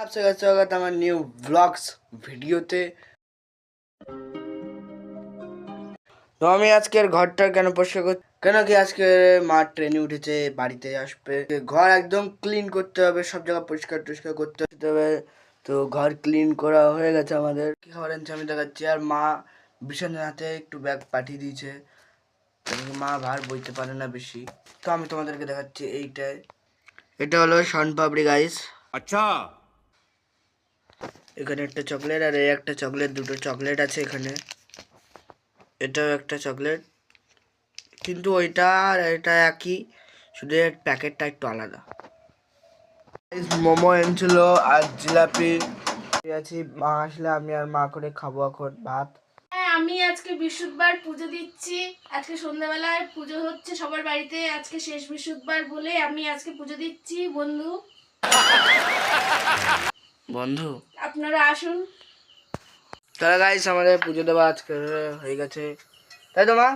আপনাকে স্বাগত আমার নিউ ব্লগস ভিডিওতে তো আমি আজকের ঘরটা কেন পরিষ্কার করছি কেন কি আজকে মা ট্রেনে উঠেছে বাড়িতে আসবে ঘর একদম ক্লিন করতে হবে সব জায়গা পরিষ্কার টরিষ্কার করতে হবে তো ঘর ক্লিন করা হয়ে গেছে আমাদের কি খাবার আনছে আমি দেখাচ্ছি আর মা বিছানাতে একটু ব্যাগ পাঠিয়ে দিয়েছে কারণ কি মা ভার বইতে পারে না বেশি তো আমি তোমাদেরকে দেখাচ্ছি এইটাই এটা হলো শন পাপড়ি গাইস अच्छा এখানে একটা চকলেট আর এই একটা চকলেট দুটো চকলেট আছে এখানে। এটাও একটা চকলেট। কিন্তু ওইটা আর এটা একই শুধু এর প্যাকেটটা একটু আলাদা। মোমো এনেছিল আর জিলাপি আছি মা আসলে আমি আর মা করে খাব এখন ভাত। হ্যাঁ আমি আজকে বৃহস্পতিবার পুজো দিচ্ছি। আজকে সন্ধ্যাবেলায় পুজো হচ্ছে সবার বাড়িতে। আজকে শেষ বৃহস্পতিবার বলে আমি আজকে পুজো দিচ্ছি বন্ধু। বন্ধু আপনারা আসুন। তাহলে গাইস আমাদের পুজো দেওয়া আজকে হয়ে গেছে। তাই তো মা?